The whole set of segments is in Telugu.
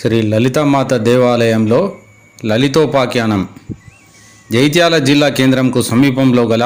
శ్రీ లలితామాత దేవాలయంలో లలితోపాఖ్యానం. జైత్యాల జిల్లా కేంద్రంకు సమీపంలో గల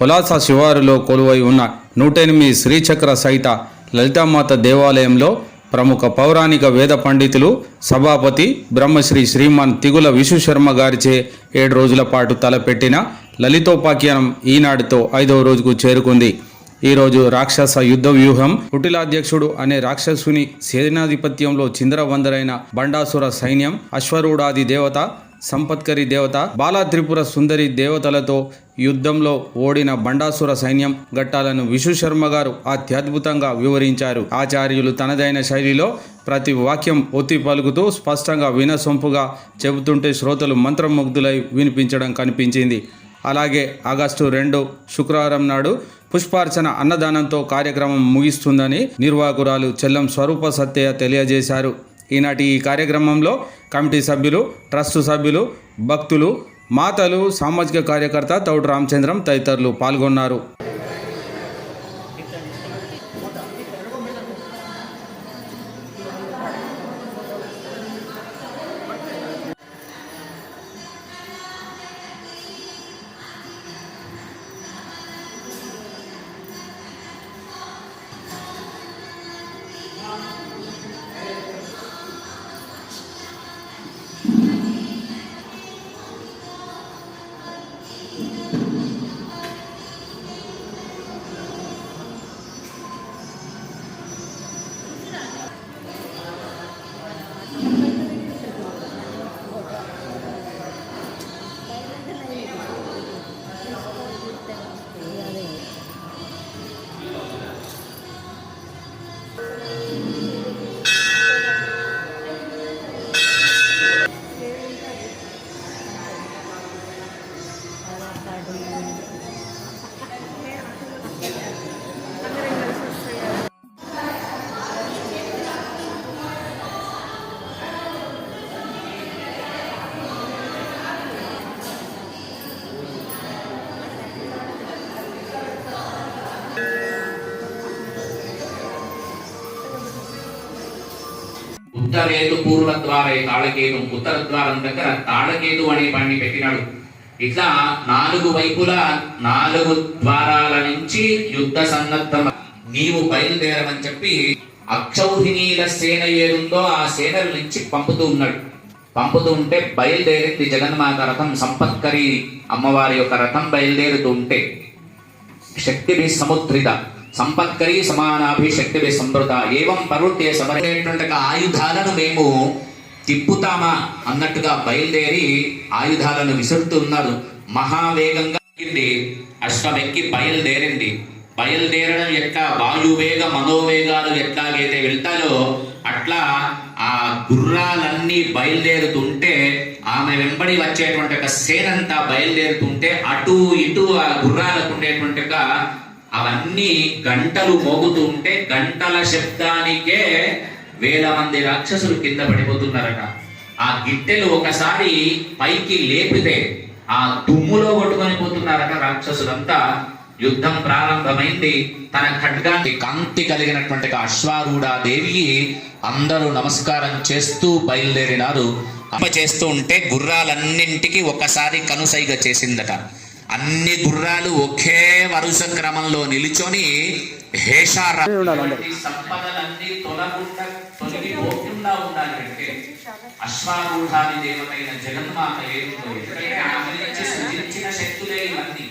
పొలాస శివారులో కొలువై ఉన్న నూట ఎనిమిది శ్రీచక్ర సహిత లలితామాత దేవాలయంలో ప్రముఖ పౌరాణిక వేద పండితులు సభాపతి బ్రహ్మశ్రీ శ్రీమాన్ తిగుల విశ్వశర్మ గారిచే ఏడు రోజుల పాటు తలపెట్టిన లలితోపాఖ్యానం ఈనాటితో ఐదవ రోజుకు చేరుకుంది. ఈరోజు రాక్షస యుద్ధ వ్యూహం. కుటిలాధ్యక్షుడు అనే రాక్షసుని సేనాధిపత్యంలో చిందరవందరైన బండాసుర సైన్యం అశ్వరూఢాది దేవత సంపత్కరి దేవత బాలా త్రిపుర సుందరి దేవతలతో యుద్ధంలో ఓడిన బండాసుర సైన్యం ఘట్టాలను విశ్వశర్మ గారు అత్యద్భుతంగా వివరించారు. ఆచార్యులు తనదైన శైలిలో ప్రతి వాక్యం ఒత్తి పలుకుతూ స్పష్టంగా వినసొంపుగా చెబుతుంటే శ్రోతలు మంత్రముగ్ధులై వినిపించడం కనిపించింది. అలాగే ఆగస్టు రెండు శుక్రవారం నాడు పుష్పార్చన అన్నదానంతో కార్యక్రమం ముగిస్తుందని నిర్వాహకురాలు చెల్లం స్వరూప సత్య తెలియజేశారు. ఈనాటి ఈ కార్యక్రమంలో కమిటీ సభ్యులు ట్రస్టు సభ్యులు భక్తులు మాతలు సామాజిక కార్యకర్త తౌడు రామచంద్రం తదితరులు పాల్గొన్నారు. ఉత్తరేతు పూర్వ ద్వారే తాళకేతు ఉత్తర ద్వారం దగ్గర తాళకేతు అనే పని పెట్టినాడు. ఇట్లా నాలుగు వైపులా నాలుగు ద్వారాల నుంచి యుద్ధ సన్నద్ధం నీవు బయలుదేరమని చెప్పి అక్షౌహిణీల సేన ఏదుందో ఆ సేనల నుంచి పంపుతూ ఉన్నాడు. పంపుతూ ఉంటే బయలుదేరింది జగన్మాత రథం సంపత్కరి అమ్మవారి యొక్క రథం బయలుదేరుతూ ఉంటే. శక్తిభి సముద్రిత సంపత్కరి సమానాభి శక్తిభి ఏవం పరుట్టే సమరేటువంటి ఆయుధాలను మేము తిప్పుతామా అన్నట్టుగా బయలుదేరి ఆయుధాలను విసురుతున్నారు మహావేగంగా ఎక్కింది. ఎక్కి బయలుదేరింది. బయలుదేరడం ఎట్లా? వాయువేగ మనోవేగాలు ఎట్లాగైతే వెళ్తాయో అట్లా ఆ గుర్రాలన్నీ బయలుదేరుతుంటే ఆమె వెంబడి వచ్చేటువంటి ఒక సేనంతా బయలుదేరుతుంటే అటు ఇటు ఆ గుర్రాలకు ఉండేటువంటి అవన్నీ గంటలు మోగుతూ ఉంటే గంటల శబ్దానికే వేల మంది రాక్షసులు కింద పడిపోతున్నారట. ఆ గిట్టెలు ఒకసారి పైకి లేపితే ఆ దుమ్ములో కొట్టుకొని పోతున్నారట రాక్షసులంతా. యుద్ధం ప్రారంభమైంది. తన ఖడ్గానికి కాంతి కలిగినటువంటి ఒక అశ్వారూఢ దేవి అందరూ నమస్కారం చేస్తూ బయలుదేరినారు. అమ్మ చేస్తూ ఉంటే గుర్రాలన్నింటికి ఒకసారి కనుసైగ చేసిందట. అన్ని గుర్రాలు ఒకే వరుస క్రమంలో నిలుచొని హేషార సంపదలన్నీ తొలగుండా తొలగిపోకుండా ఉండాలి అంటే అశ్వారూఢాది దేవతైన జగన్మాత ఏమిటో ఎందుకంటే ఆమె నుంచి సృజించిన శక్తులే ఇవన్నీ.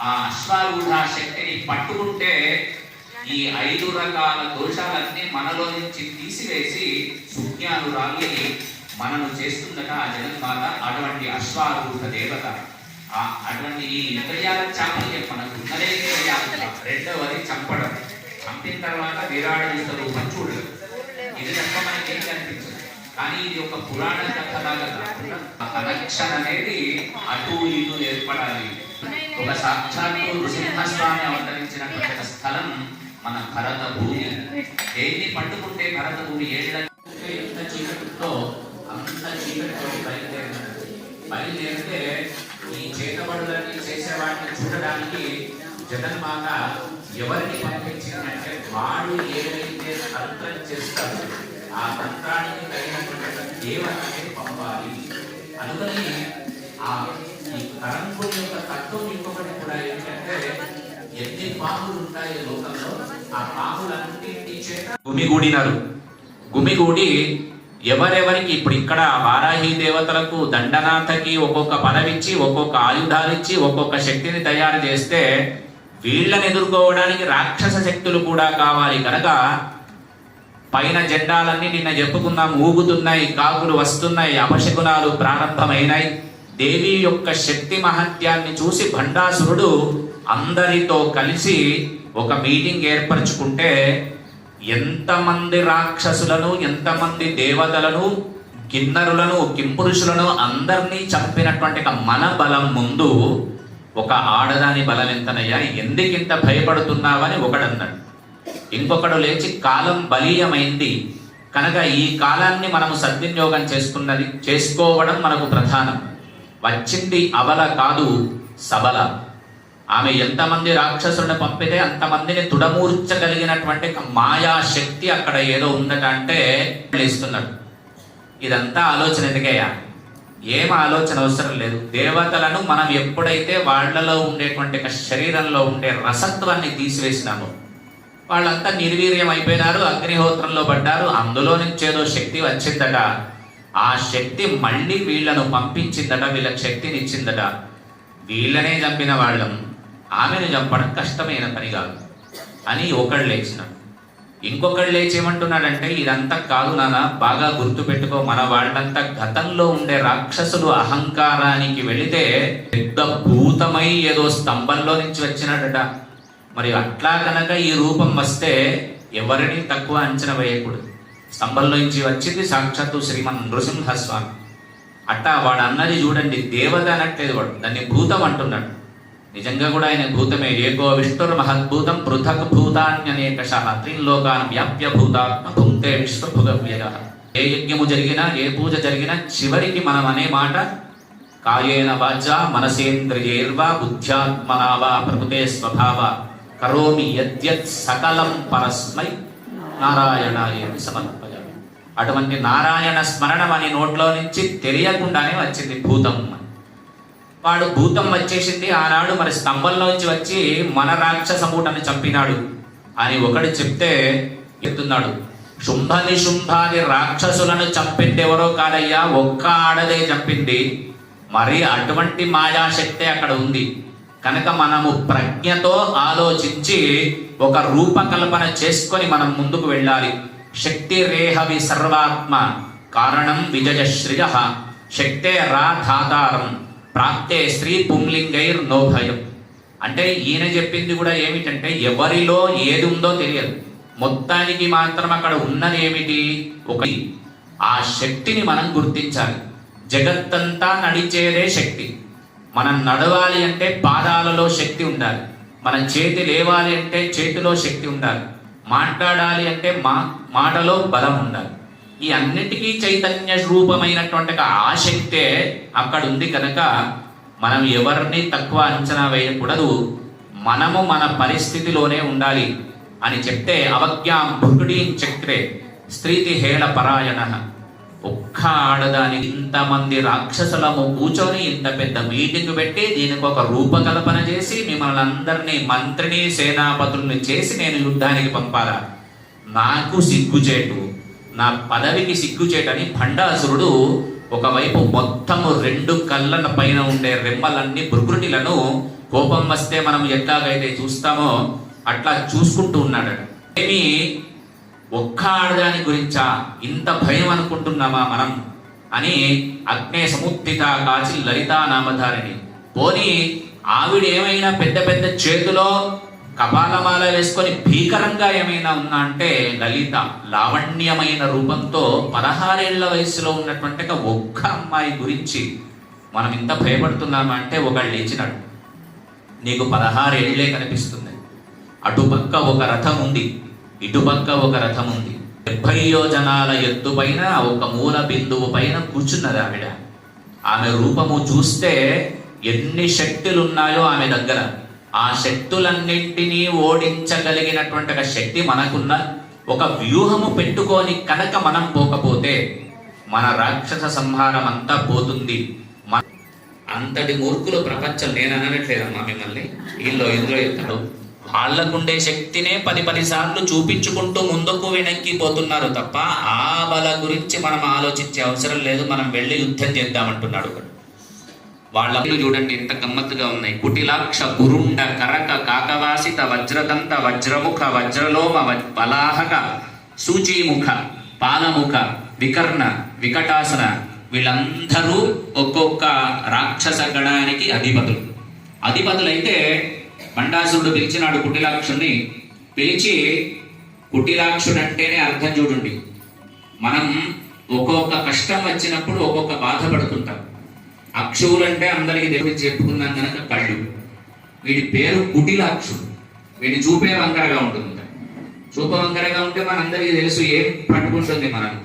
ఆ అశ్వారూఢ శక్తిని పట్టుకుంటే ఈ ఐదు రకాల దోషాలన్నీ మనలో నుంచి తీసివేసి సుజ్ఞానురాల్ని మనను చేస్తుందట ఆ జగన్మాత అటువంటి అశ్వారూఢ దేవత. అటువంటి ఈ ఇంద్రియాల చాపల్యం మనకు ఉన్నదే ఇంద్రియాల చాప. రెండవది చంపడం. చంపిన తర్వాత విరాడు స్వరూపం చూడడం ఇది తప్ప మనకి ఏం కనిపించదు. కానీ ఇది ఒక పురాణ కథలాగా కాకుండా కనెక్షన్ అనేది అటు ఇటు ఏర్పడాలి. ఒక సాక్షాత్తు నృసింహస్వామి అవతరించినటువంటి ఒక స్థలం మన భరత భూమి దేన్ని పట్టుకుంటే భరత భూమి ఏళ్ళ ఎంత చీకటితో అంత చీకటితో బయలుదేరినాడు బయలుదేరితే ఈ చేసేవాడిని చూడడానికి జగన్మాత ఎవరిని పంపించిందంటే వాడు ఏదైతే తంత్రం చేస్తారు ఆ తంత్రానికి తగినటువంటి దేవతని పంపాలి. అందుకని ఆ ఈ కరంకుడి యొక్క తత్వం ఇంకొకటి కూడా ఏంటంటే ఎన్ని పాములు ఉంటాయి లోకంలో ఆ పాములన్నింటి చేత గుమిగూడినారు. గుమిగూడి ఎవరెవరికి ఇప్పుడు ఇక్కడ వారాహి దేవతలకు దండనాథకి ఒక్కొక్క పదవిచ్చి ఒక్కొక్క ఆయుధాలిచ్చి ఒక్కొక్క శక్తిని తయారు చేస్తే వీళ్ళని ఎదుర్కోవడానికి రాక్షస శక్తులు కూడా కావాలి. కనుక పైన జెండాలన్నీ నిన్న చెప్పుకున్నాం. ఊగుతున్నాయి కాకులు వస్తున్నాయి అపశకునాలు ప్రారంభమైనాయి. దేవి యొక్క శక్తి మహత్యాన్ని చూసి భండాసురుడు అందరితో కలిసి ఒక మీటింగ్ ఏర్పరచుకుంటే ఎంతమంది రాక్షసులను ఎంతమంది దేవతలను కిన్నరులను కింపురుషులను అందరినీ చంపినటువంటి మన బలం ముందు ఒక ఆడదాని బలం ఎంతనయ్యా ఎందుకింత భయపడుతున్నావని ఒకడన్నాడు. ఇంకొకడు లేచి కాలం బలీయమైంది. కనుక ఈ కాలాన్ని మనము సద్వినియోగం చేసుకున్నది చేసుకోవడం మనకు ప్రధానం. వచ్చింది అవల కాదు సబల. ఆమె ఎంతమంది రాక్షసులను పంపితే అంతమందిని తుడమూర్చగలిగినటువంటి మాయా శక్తి అక్కడ ఏదో ఉందట అంటే ఇస్తున్నాడు. ఇదంతా ఆలోచన ఎందుకయ్యా ఏం ఆలోచన అవసరం లేదు. దేవతలను మనం ఎప్పుడైతే వాళ్ళలో ఉండేటువంటి శరీరంలో ఉండే రసత్వాన్ని తీసివేసినామో వాళ్ళంతా నిర్వీర్యం అయిపోయినారు అగ్నిహోత్రంలో పడ్డారు అందులో నుంచి ఏదో శక్తి వచ్చిందట. ఆ శక్తి మళ్ళీ వీళ్ళను పంపించిందట వీళ్ళకి శక్తిని ఇచ్చిందట వీళ్ళనే చంపిన వాళ్ళం. ఆమెను చంపడం కష్టమైన పని కాదు. అని ఒకళ్ళు లేచినాడు. ఇంకొకళ్ళు లేచి ఏమంటున్నాడంటే ఇదంతా కాదు నాన్న బాగా గుర్తుపెట్టుకో. మన వాళ్ళంతా గతంలో ఉండే రాక్షసులు అహంకారానికి వెళితే పెద్ద భూతమై ఏదో స్తంభంలో నుంచి వచ్చినాడట. మరి అట్లా కనుక ఈ రూపం వస్తే ఎవరిని తక్కువ అంచనా వేయకూడదు. స్తంభంలో నుంచి వచ్చింది సాక్షాత్తు శ్రీమన్ నృసింహస్వామి. అట్టా వాడు అన్నది చూడండి దేవత అనట్లేదు వాడు. దాన్ని భూతం అంటున్నాడు. నిజంగా కూడా ఆయన భూతమే. ఏకో విష్ణుర్ మహద్భూతం పృథక్ భూతాన్యనేకష. త్రిలోకాన్ వ్యాప్య భూతాత్మ భుంతే విశ్వభుగవ్యయ. ఏ యజ్ఞము జరిగినా ఏ పూజ జరిగినా చివరికి మనం అనే మాట. కాయేన వాచ మనసేంద్రియైర్వా బుద్ధ్యాత్మనావా ప్రకృతే స్వభావ. కరోమి యద్యత్ సకలం పరస్మై నారాయణాయ సమర్పయామి. అటువంటి నారాయణ స్మరణం అని నోట్లో నుంచి తెలియకుండానే వచ్చింది భూతం అని. వాడు భూతం వచ్చేసింది ఆనాడు మరి స్తంభంలోంచి వచ్చి మన రాక్షసమూటను చంపినాడు. అని ఒకడు చెప్తే ఎత్తున్నాడు శుంభని శుంభాని రాక్షసులను చంపింది ఎవరో కాదయ్యా ఒక్క ఆడదే చంపింది. మరి అటువంటి మాయాశక్తే అక్కడ ఉంది. కనుక మనము ప్రజ్ఞతో ఆలోచించి ఒక రూపకల్పన చేసుకొని మనం ముందుకు వెళ్ళాలి. శక్తి రేహవి సర్వాత్మ కారణం విజయశ్రియ. శక్తే రా ధాతారం. ప్రాప్తే స్త్రీ పుంలింగైర్ నోభయం అంటే ఈయన చెప్పింది కూడా ఏమిటంటే ఎవరిలో ఏది ఉందో తెలియదు. మొత్తానికి మాత్రం అక్కడ ఉన్నది ఏమిటి? ఒక ఆ శక్తిని మనం గుర్తించాలి. జగత్తంతా నడిచేదే శక్తి. మనం నడవాలి అంటే పాదాలలో శక్తి ఉండాలి. మన చేతి లేవాలి అంటే చేతిలో శక్తి ఉండాలి. మాట్లాడాలి అంటే మా మాటలో బలం ఉండాలి. ఈ అన్నిటికీ చైతన్య రూపమైనటువంటి ఒక ఆ శక్తే అక్కడ ఉంది కనుక మనం ఎవరిని తక్కువ అంచనా వేయకూడదు. మనము మన పరిస్థితిలోనే ఉండాలి అని చెప్తే అవజ్ఞాం భృకుడీం చక్రే స్త్రీతి హేళ పరాయణ. ఒక్క ఆడదాని ఇంతమంది రాక్షసులము కూర్చొని ఇంత పెద్ద మీటింగ్ పెట్టి దీనికి ఒక రూపకల్పన చేసి మిమ్మల్ని అందరినీ మంత్రిని సేనాపతుల్ని చేసి నేను యుద్ధానికి పంపాలా? నాకు సిగ్గుచేటు. నా పదవికి సిగ్గుచేటని భండాసురుడు ఒకవైపు మొత్తము రెండు కళ్ళ పైన ఉండే రెమ్మలన్నీ భృగుటిలను కోపం వస్తే మనం ఎట్లాగైతే చూస్తామో అట్లా చూసుకుంటూ ఉన్నాడు ఏమి ఒక్క ఆడదాని గురించా ఇంత భయం అనుకుంటున్నామా మనం అని అగ్నే సముత్థిత కాచి లలితా నామధారిణి పోని ఆవిడ ఏమైనా పెద్ద పెద్ద చేతిలో కపాలమాల వేసుకొని భీకరంగా ఏమైనా ఉన్నా అంటే లలిత లావణ్యమైన రూపంతో పదహారేళ్ళ వయసులో ఉన్నటువంటి ఒక ఒక్క అమ్మాయి గురించి మనం ఇంత భయపడుతున్నామా అంటే ఒకళ్ళు లేచినాడు నీకు పదహారేళ్ళే కనిపిస్తుంది. అటుపక్క ఒక రథం ఉంది. ఇటుపక్క ఒక రథం ఉంది. డెబ్బై యోజనాల ఎత్తు పైన ఒక మూల బిందువు పైన కూర్చున్నది ఆవిడ. ఆమె రూపము చూస్తే ఎన్ని శక్తులు ఉన్నాయో ఆమె దగ్గర. ఆ శక్తులన్నింటినీ ఓడించగలిగినటువంటి ఒక శక్తి మనకున్న ఒక వ్యూహము పెట్టుకొని కనుక మనం పోకపోతే మన రాక్షస సంహారం అంతా పోతుంది. అంతటి మూర్ఖులు ప్రపంచం నేను అనట్లేదమ్మా మిమ్మల్ని. వీళ్ళు ఇందులో ఎత్తాడు వాళ్ళకుండే శక్తినే పది పది సార్లు చూపించుకుంటూ ముందుకు వెనక్కి పోతున్నారు తప్ప ఆ బల గురించి మనం ఆలోచించే అవసరం లేదు. మనం వెళ్ళి యుద్ధం చేద్దామంటున్నాడు ఒకడు. వాళ్ళ చూడండి ఎంత గమ్మత్తుగా ఉన్నాయి. కుటిలాక్ష కురుండ కరక కాకవాసిత వజ్రదంత వజ్రముఖ వజ్రలోమ వలాహక బలాహక సూచీముఖ పాలముఖ వికర్ణ వికటాసన వీళ్ళందరూ ఒక్కొక్క రాక్షస గణానికి అధిపతులు. అధిపతులైతే మండాసురుడు పిలిచినాడు కుటిలాక్షుణ్ణి. పిలిచి కుటిలాక్షుడు అంటేనే అర్థం చూడండి. మనం ఒక్కొక్క కష్టం వచ్చినప్పుడు ఒక్కొక్క బాధపడుతుంటాం. అక్షువులు అంటే అందరికి దేవుడి చెప్పుకున్నాం కనుక కళ్ళు. వీడి పేరు కుటిలాక్షుడు. వీడి చూపే వంకరగా ఉంటుంది. చూప వంకరగా ఉంటే మనందరికీ తెలుసు ఏం పట్టుకుంటుంది మనం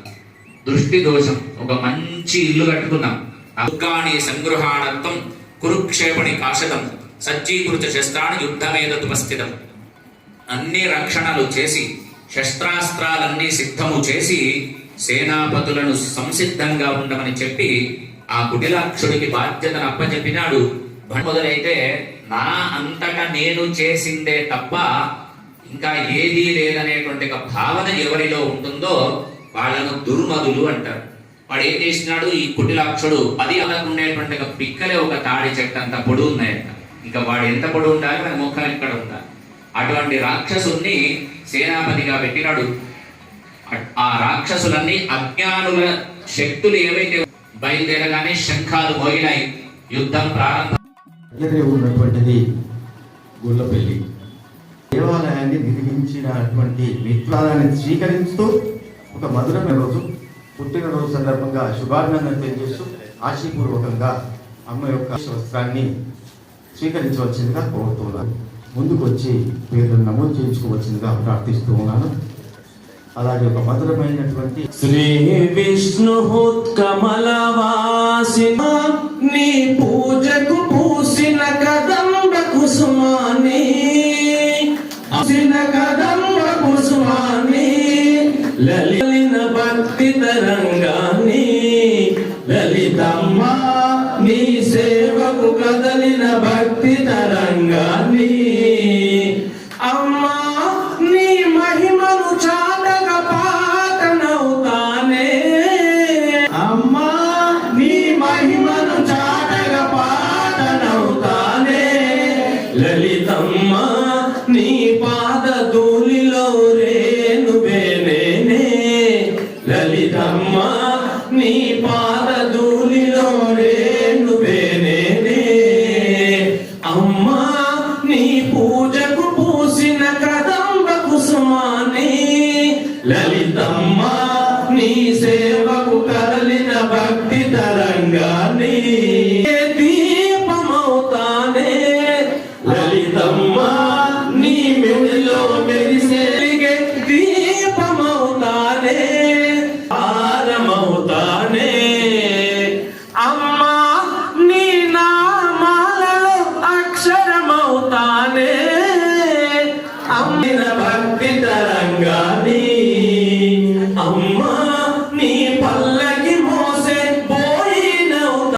దృష్టి దోషం. ఒక మంచి ఇల్లు కట్టుకున్నాం. అఫ్గాని సంగృహాణత్వం కురుక్షేపణి కాశతం. సజ్జీకృత శస్త్రాన్ని యుద్ధమేదతుపస్థితం అన్ని రక్షణలు చేసి శస్త్రాస్త్రాలన్నీ సిద్ధము చేసి సేనాపతులను సంసిద్ధంగా ఉండమని చెప్పి ఆ కుటిలాక్షుడికి బాధ్యతను అప్పచెప్పినాడు మొదలైతే నా అంతటా నేను చేసిందే తప్ప ఇంకా ఏదీ లేదనేటువంటి ఒక భావన ఎవరిలో ఉంటుందో వాళ్ళను దుర్మదులు అంటారు. వాడు ఏం చేసినాడు? ఈ కుటిలాక్షుడు పది అలకు ఉండేటువంటి ఒక పిక్కలే ఒక తాడి చెట్టు అంత పొడుగు ఉన్నాయంట. ఇంకా వాడు ఎంత పొడుగు ఉండాలి? వాడి ముఖం ఎక్కడ ఉండాలి. అటువంటి రాక్షసుని సేనాపతిగా పెట్టినాడు. ఆ రాక్షసులన్నీ అజ్ఞానుల శక్తులు ఏవైతే బయలుదేరగానే శంఖాలు మోగినాయి. యుద్ధం ప్రారంభం. ఉన్నటువంటిది గుళ్ళపల్లి. దేవాలయాన్ని నిర్మించినటువంటి విప్లవాన్ని స్వీకరిస్తూ ఒక మధురమైన రోజు పుట్టినరోజు సందర్భంగా శుభాభినందనలు తెలియజేస్తూ ఆశీపూర్వకంగా అమ్మ యొక్క వస్త్రాన్ని స్వీకరించవలసిందిగా కోరుతున్నాను. ముందుకు వచ్చి పేర్లను నమోదు చేయించుకోవలసిందిగా ప్రార్థిస్తూ ఉన్నాను. అలాగే ఒక మధురమైనటువంటి శ్రీ విష్ణుకమలవాసిన నీ పూజకు పూసిన కదంబ కుసుమాని పూసిన కదంబ కుసుమాని లలిన భక్తి తరంగాని లలితమ్మ తల్లిదమ్మా నీ పాద ధూళిలో రేణువేనే అమ్మా నీ పూజకు పూసిన కదంబ కుసుమాని. లలితమ్మా నీ సేవకు కదలిన భక్తి తరంగాన్ని దీపమవుతానే. లలితమ్మా నీ మెడిలో మెరిసే. దీపమవుతానే